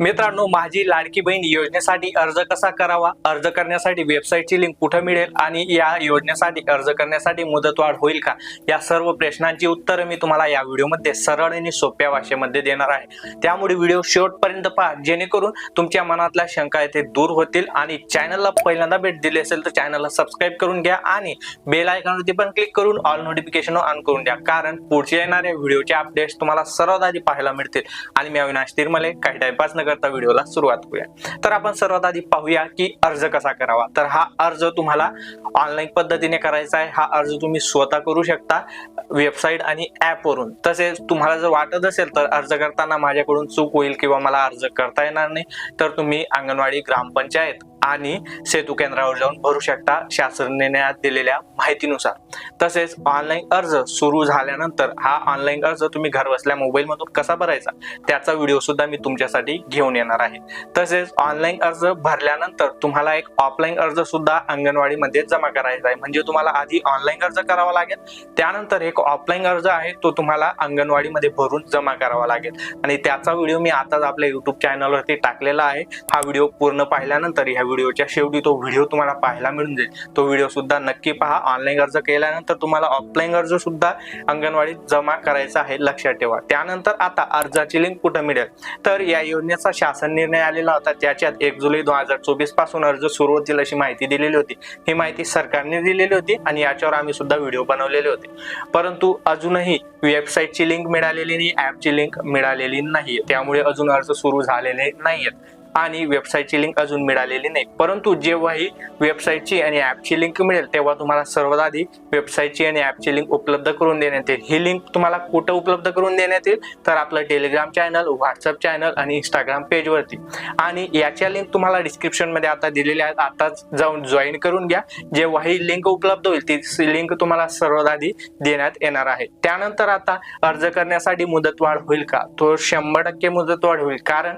मित्रांनो माझी लाडकी बहीण योजनेसाठी अर्ज कसा करावा? अर्ज करण्यासाठी वेबसाईटची लिंक कुठे मिळेल आणि या योजनेसाठी अर्ज करण्यासाठी मुदतवाढ होईल का? या सर्व प्रश्नांची उत्तरं मी तुम्हाला या व्हिडिओमध्ये सरळ आणि सोप्या भाषेमध्ये देणार आहे. त्यामुळे व्हिडिओ शेवटपर्यंत पहा जेणेकरून तुमच्या मनातल्या शंका येथे दूर होतील आणि चॅनलला पहिल्यांदा भेट दिली असेल तर चॅनलला सबस्क्राईब करून घ्या आणि बेल आयकॉनवरती पण क्लिक करून ऑल नोटिफिकेशन ऑन करून द्या. कारण पुढच्या येणाऱ्या व्हिडिओचे अपडेट्स तुम्हाला सर्वात आधी पाहायला मिळतील. आणि मी अविनाश तिरमले काही टाईमपास न करता व्हिडिओला सुरुवात करूया. तर आपण सर्वात आधी पाहूया की अर्ज कसा करावा. तर हा अर्ज तुम्हाला ऑनलाईन पद्धतीने करायचा आहे. हा अर्ज तुम्ही स्वतः करू शकता वेबसाईट आणि ऍप वरून. तसेच तुम्हाला जर वाटत असेल तर अर्ज करताना माझ्याकडून चूक होईल किंवा मला अर्ज करता येणार नाही तर तुम्ही अंगणवाडी ग्रामपंचायत आणि सेतू केंद्रावर जाऊन भरू शकता शासन निर्णयात दिलेल्या माहितीनुसार. तसेच ऑनलाईन अर्ज सुरू झाल्यानंतर हा ऑनलाईन अर्ज तुम्ही घर बसल्या मोबाईल मधून कसा भरायचा त्याचा व्हिडिओ सुद्धा मी तुमच्यासाठी घेऊन येणार आहे. तसेच ऑनलाईन अर्ज भरल्यानंतर तुम्हाला एक ऑफलाईन अर्ज सुद्धा अंगणवाडीमध्ये जमा करायचा आहे. म्हणजे तुम्हाला आधी ऑनलाईन अर्ज करावा लागेल त्यानंतर एक ऑफलाईन अर्ज आहे तो तुम्हाला अंगणवाडीमध्ये भरून जमा करावा लागेल. आणि त्याचा व्हिडिओ मी आताच आपल्या युट्यूब चॅनलवरती टाकलेला आहे. हा व्हिडिओ पूर्ण पाहिल्यानंतर ह्या व्हिडिओच्या शेवटी तो व्हिडिओ तुम्हाला पाहायला मिळून जाईल. तो व्हिडिओ सुद्धा नक्की पहा. ऑनलाईन अर्ज केल्यानंतर तुम्हाला ऑफलाईन अर्ज सुद्धा अंगणवाडीत जमा करायचा आहे लक्षात ठेवा. त्यानंतर आता अर्जाची लिंक कुठं मिळेल? तर या योजनेचा शासन निर्णय आलेला होता. त्याच्यात एक जुलै दोन हजार चोवीसपासून अर्ज सुरू होतील अशी माहिती दिलेली होती. ही माहिती सरकारने दिलेली होती आणि याच्यावर आम्ही सुद्धा व्हिडिओ बनवलेले होते. परंतु अजूनही वेबसाईटची लिंक मिळालेली नाही ऍपची लिंक मिळालेली नाही. त्यामुळे अजून अर्ज सुरू झालेले नाहीयेत. आणि वेबसाईटची लिंक अजून मिळालेली नाही. परंतु जेव्हाही वेबसाईटची आणि ॲपची लिंक मिळेल तेव्हा तुम्हाला सर्वात आधी वेबसाईटची आणि ॲपची लिंक उपलब्ध करून देण्यात येईल. ही लिंक तुम्हाला कुठं उपलब्ध करून देण्यात येईल? तर आपलं टेलिग्राम चॅनल व्हॉट्सअप चॅनल आणि इंस्टाग्राम पेजवरती आणि याच्या लिंक तुम्हाला डिस्क्रिप्शनमध्ये आता दिलेल्या आहेत. आताच जाऊन जॉईन करून घ्या. जेव्हा ही लिंक उपलब्ध होईल ती लिंक तुम्हाला सर्वात आधी देण्यात येणार आहे. त्यानंतर आता अर्ज करण्यासाठी मुदतवाढ होईल का? तो शंभर टक्के मुदतवाढ होईल. कारण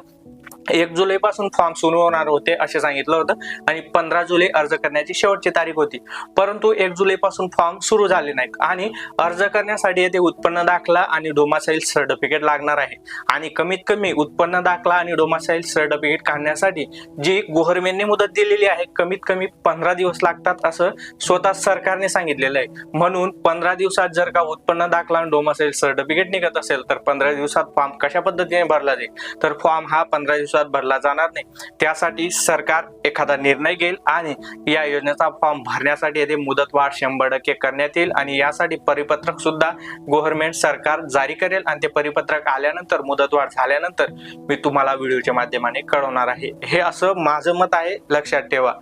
एक जुलै पासून फॉर्म सुरू होणार होते असे सांगितलं होतं. आणि पंधरा जुलै अर्ज करण्याची शेवटची तारीख होती. परंतु एक जुलै पासून फॉर्म सुरू झाले नाहीत. आणि अर्ज करण्यासाठी येथे उत्पन्न दाखला आणि डोमासाईल सर्टिफिकेट लागणार आहे. आणि कमीत कमी उत्पन्न दाखला आणि डोमासाईल सर्टिफिकेट काढण्यासाठी जी गव्हर्नमेंटने मुदत दिलेली आहे कमीत कमी पंधरा दिवस लागतात असं स्वतः सरकारने सांगितलेलं आहे. म्हणून पंधरा दिवसात जर का उत्पन्न दाखला आणि डोमासाईल सर्टिफिकेट निघत असेल तर पंधरा दिवसात फॉर्म कशा पद्धतीने भरला जाईल? तर फॉर्म हा पंधरा दिवसात भरला जाणार नाही. त्यासाठी सरकार एखादा निर्णय घेईल आणि या योजनेचा फॉर्म भरण्यासाठी येथे मुदतवाढ शंभर टक्के करण्यात येईल आणि यासाठी परिपत्रक सुद्धा गव्हर्नमेंट सरकार जारी करेल आणि ते परिपत्रक आल्यानंतर मुदतवाढ झाल्यानंतर मी तुम्हाला व्हिडिओच्या माध्यमाने कळवणार आहे. हे असं माझं मत आहे. लक्षात ठेवा.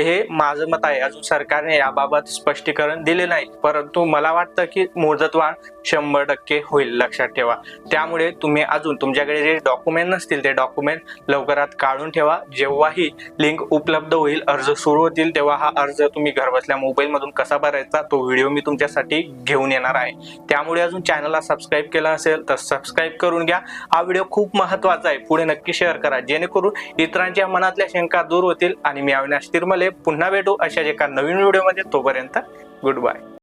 हे माझं मत आहे. अजून सरकारने याबाबत स्पष्टीकरण दिले नाही. परंतु मला वाटतं की मुदतवाढ शंभर टक्के होईल लक्षात ठेवा. त्यामुळे तुम्ही अजून तुमच्याकडे जे डॉक्युमेंट नसतील ते डॉक्युमेंट लवकरात काढून ठेवा. जेव्हाही लिंक उपलब्ध होईल अर्ज सुरू होतील तेव्हा हा अर्ज तुम्ही घरबसल्या मोबाईल मधून कसा भरायचा तो व्हिडिओ मी तुमच्यासाठी घेऊन येणार आहे. त्यामुळे अजून चॅनलला सबस्क्राईब केला असेल तर सबस्क्राईब करून घ्या. हा व्हिडिओ खूप महत्त्वाचा आहे. पुढे नक्की शेअर करा. जेणेकरून इतरांच्या मनातल्या शंका दूर होतील आणि मी अविनाश तिरमले पुन्हा भेटू अशाच एका नवीन व्हिडिओमध्ये. तोपर्यंत गुड बाय